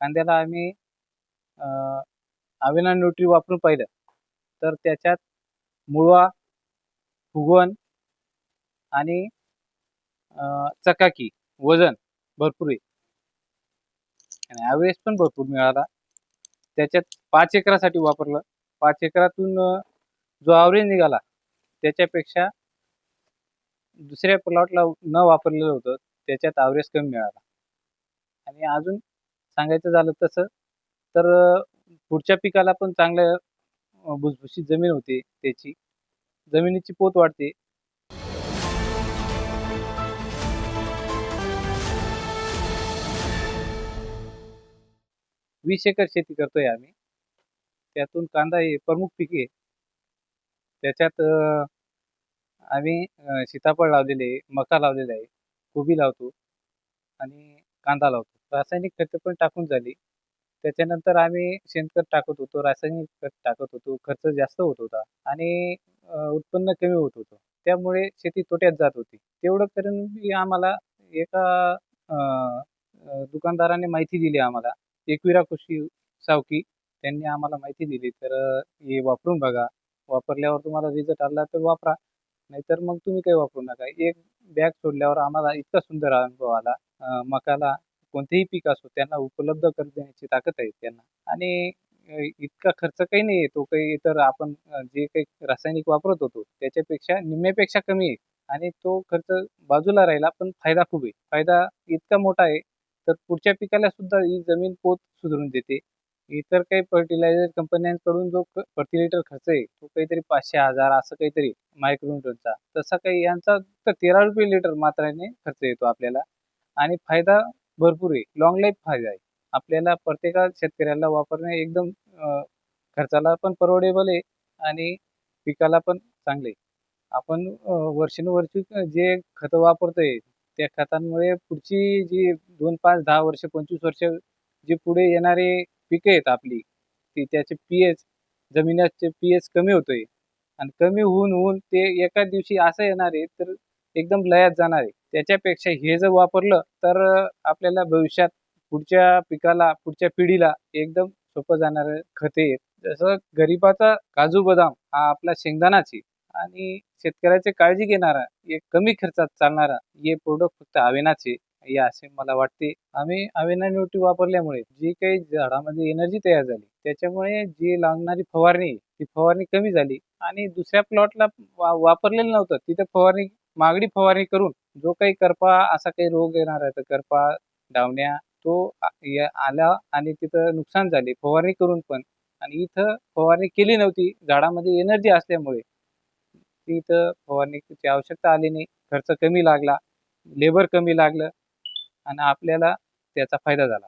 कांद्याला आम्ही अविना न्यूट्री वापरून पाहिलं. तर त्याच्यात मुळवा फुगवण आणि चकाकी वजन भरपूर आहे. आणि ॲव्हरेज पण भरपूर मिळाला. त्याच्यात पाच एकरासाठी वापरलं. पाच एकरातून जो ॲव्हरेज निघाला त्याच्यापेक्षा दुसऱ्या प्लॉटला न वापरलेलं होतं. त्याच्यात ॲव्हरेज कमी मिळाला. आणि अजून सांगायचं झालं तसं तर पुढच्या पिकाला पण चांगल्या भुसभुशीत जमीन होते त्याची. जमिनीची पोत वाढते. वीस एकर शेती करतोय आम्ही. त्यातून कांदा हे प्रमुख पीक आहे. त्याच्यात आम्ही सीताफळ लावलेले आहे मका लावलेला आहे कोबी लावतो आणि कांदा लावतो. रासायनिक खते पण टाकून झाली. त्याच्यानंतर आम्ही शेणखत टाकत होतो रासायनिक खत टाकत होतो खर्च जास्त होत होता आणि उत्पन्न कमी होत होतं. त्यामुळे शेती तोट्यात जात होती. तेवढं करून आम्हाला एका दुकानदाराने माहिती दिली आम्हाला. एकविरा कृषी सावकी त्यांनी आम्हाला माहिती दिली तर हे वापरून बघा. वापरल्यावर तुम्हाला रिझल्ट आला तर वापरा. नाहीतर मग तुम्ही काही वापरू नका. एक बॅग सोडल्यावर आम्हाला इतका सुंदर अनुभव आला. मकाला कोणतेही पीक असो त्यांना उपलब्ध करून देण्याची ताकद आहे त्यांना. आणि इतका खर्च काही नाही आहे. तो काही इतर आपण जे काही रासायनिक वापरत होतो त्याच्यापेक्षा निम्म्यापेक्षा कमी आहे. आणि तो खर्च बाजूला राहिला पण फायदा खूप आहे. फायदा इतका मोठा आहे तर पुढच्या पिकाला सुद्धा ही जमीन पोत सुधरून देते. इतर काही फर्टिलायझर कंपन्यांकडून जो प्रति लिटर खर्च आहे तो काहीतरी पाचशे हजार असं काहीतरी मायक्रोन्यूटनचा तसा काही यांचा तर तेरा रुपये लिटर मात्राने खर्च येतो आपल्याला. आणि फायदा भरपूर आहे. लॉंग लाईफ फायदा आहे. आपल्याला प्रत्येका शेतकऱ्याला वापरणे एकदम खर्चाला पण परवडेबल आहे आणि पिकाला पण चांगले आहे. आपण अं, वर्षानुवर्षी जे खतं वापरतोय त्या खतांमुळे पुढची जी दोन पाच दहा वर्ष पंचवीस वर्ष जे पुढे येणारे पिकं आहेत आपली ती त्याचे पी एच जमिनीचे पी एच कमी होतोय. आणि कमी होऊन होऊन ते एका दिवशी असं येणार आहे तर एकदम लयात जाणार आहे. त्याच्यापेक्षा हे जर वापरलं तर आपल्याला भविष्यात पुढच्या पिकाला पुढच्या पिढीला एकदम सोपं जाणारं खते जसं गरीबाचा काजू बदाम हा आपला शेंगदाणाची आणि शेतकऱ्याची काळजी घेणारा एक कमी खर्चात चालणारा हे प्रोडक्ट फक्त अवेनाचे या असे मला वाटते. आम्ही अवेना न्यूट्री वापरल्यामुळे जी काही झाडामध्ये एनर्जी तयार झाली त्याच्यामुळे जी लागणारी फवारणी ती फवारणी कमी झाली आणि दुसऱ्या प्लॉटला वा वापरलेलं नव्हतं. तिथे फवारणी मागणी फवारणी करून जो काही करपा असा काही रोग येणार आहे तर करपा डावण्या तो आला आणि तिथं नुकसान झाले फवारणी करून पण. आणि इथं फवारणी केली नव्हती झाडामध्ये एनर्जी असल्यामुळे. तिथं इथं फवारणीची आवश्यकता आली नाही खर्च कमी लागला लेबर कमी लागलं आणि आपल्याला त्याचा फायदा झाला.